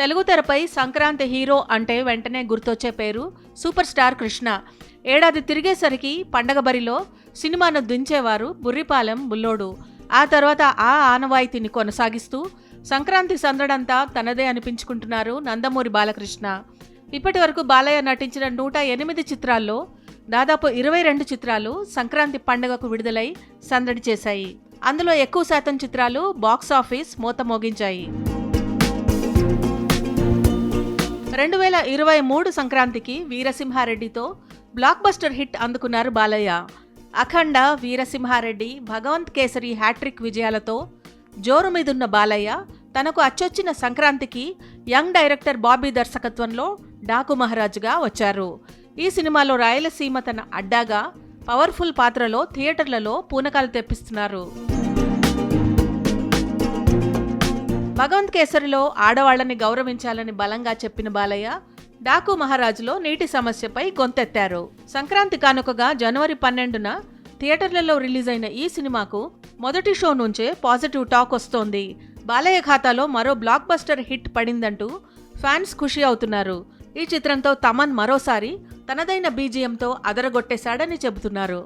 తెలుగు తెరపై సంక్రాంతి హీరో అంటే వెంటనే గుర్తొచ్చే పేరు సూపర్ స్టార్ కృష్ణ. ఏడాది తిరిగేసరికి పండగ బరిలో సినిమాను దించేవారు బుర్రిపాలెం బుల్లోడు. ఆ తర్వాత ఆ ఆనవాయితీని కొనసాగిస్తూ సంక్రాంతి సందడంతా తనదే అనిపించుకుంటున్నారు నందమూరి బాలకృష్ణ. ఇప్పటి వరకు బాలయ్య నటించిన నూట ఎనిమిది చిత్రాల్లో దాదాపు ఇరవై రెండు చిత్రాలు సంక్రాంతి పండుగకు విడుదలై సందడి చేశాయి. అందులో ఎక్కువ శాతం చిత్రాలు బాక్స్ ఆఫీస్ మోత మోగించాయి. రెండు వేల ఇరవై మూడు సంక్రాంతికి వీరసింహారెడ్డితో బ్లాక్ బస్టర్ హిట్ అందుకున్నారు బాలయ్య. అఖండ వీరసింహారెడ్డి భగవంత్ కేసరి హ్యాట్రిక్ విజయాలతో జోరు మీదున్న బాలయ్య తనకు అచ్చొచ్చిన సంక్రాంతికి యంగ్ డైరెక్టర్ బాబీ దర్శకత్వంలో డాకు మహారాజుగా వచ్చారు. ఈ సినిమాలో రాయలసీమ తన అడ్డాగా పవర్ఫుల్ పాత్రలో థియేటర్లలో పూనకాలు తెప్పిస్తున్నారు. భగవంత్ కేసరిలో ఆడవాళ్ళని గౌరవించాలని బలంగా చెప్పిన బాలయ్య డాకు మహారాజులో నీటి సమస్యపై గొంతెత్తారు. సంక్రాంతి కానుకగా జనవరి పన్నెండున థియేటర్లలో రిలీజ్ అయిన ఈ సినిమాకు మొదటి షో నుంచే పాజిటివ్ టాక్ వస్తోంది. బాలయ్య ఖాతాలో మరో బ్లాక్ బస్టర్ హిట్ పడిందంటూ ఫ్యాన్స్ ఖుషి అవుతున్నారు. ఈ చిత్రంతో తమన్ మరోసారి తనదైన బీజియంతో అదరగొట్టేశాడని చెబుతున్నారు.